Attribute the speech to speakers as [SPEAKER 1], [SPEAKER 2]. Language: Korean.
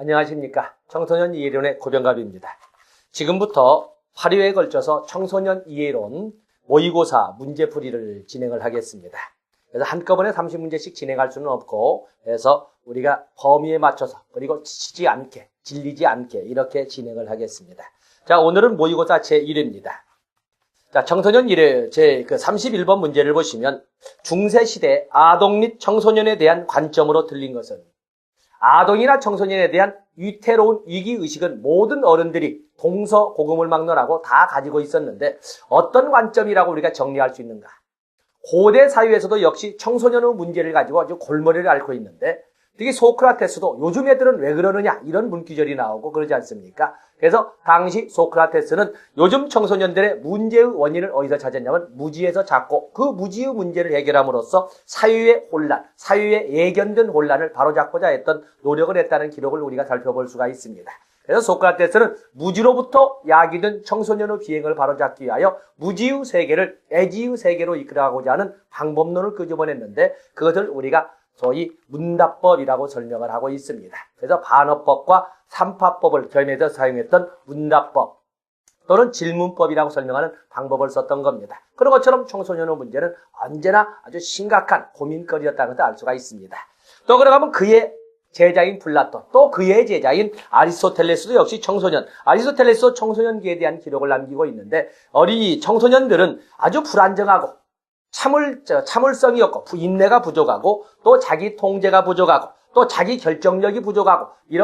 [SPEAKER 1] 안녕하십니까. 청소년 이해론의 고병갑입니다. 지금부터 8회에 걸쳐서 청소년 이해론 모의고사 문제풀이를 진행을 하겠습니다. 그래서 한꺼번에 30문제씩 진행할 수는 없고, 그래서 우리가 범위에 맞춰서, 그리고 지치지 않게, 질리지 않게 이렇게 진행을 하겠습니다. 자, 오늘은 모의고사 제1회입니다. 자, 청소년 1회 제 31번 문제를 보시면 중세시대 아동 및 청소년에 대한 관점으로 들린 것은 아동이나 청소년에 대한 위태로운 위기의식은 모든 어른들이 동서 고금을 막론하고 다 가지고 있었는데 어떤 관점이라고 우리가 정리할 수 있는가? 고대 사회에서도 역시 청소년의 문제를 가지고 아주 골머리를 앓고 있는데 특히 소크라테스도 요즘 애들은 왜 그러느냐 이런 문구절이 나오고 그러지 않습니까? 그래서 당시 소크라테스는 요즘 청소년들의 문제의 원인을 어디서 찾았냐면 무지에서 찾고 그 무지의 문제를 해결함으로써 사회의 혼란, 사회의 예견된 혼란을 바로잡고자 했던 노력을 했다는 기록을 우리가 살펴볼 수가 있습니다. 그래서 소크라테스는 무지로부터 야기된 청소년의 비행을 바로잡기 위하여 무지의 세계를 애지의 세계로 이끌어가고자 하는 방법론을 끄집어냈는데 그것을 우리가 소위 문답법이라고 설명을 하고 있습니다. 그래서 반어법과 삼파법을 겸해서 사용했던 문답법 또는 질문법이라고 설명하는 방법을 썼던 겁니다. 그런 것처럼 청소년의 문제는 언제나 아주 심각한 고민거리였다는 것을 알 수가 있습니다. 또 그러가면 그의 제자인 플라톤, 또 그의 제자인 아리스토텔레스도 역시 청소년, 아리스토텔레스도 청소년기에 대한 기록을 남기고 있는데 어린이 청소년들은 아주 불안정하고 참을, 저, 참을성이 없고 인내가 부족하고 또 자기 통제가 부족하고 또 자기 결정력이 부족하고 이런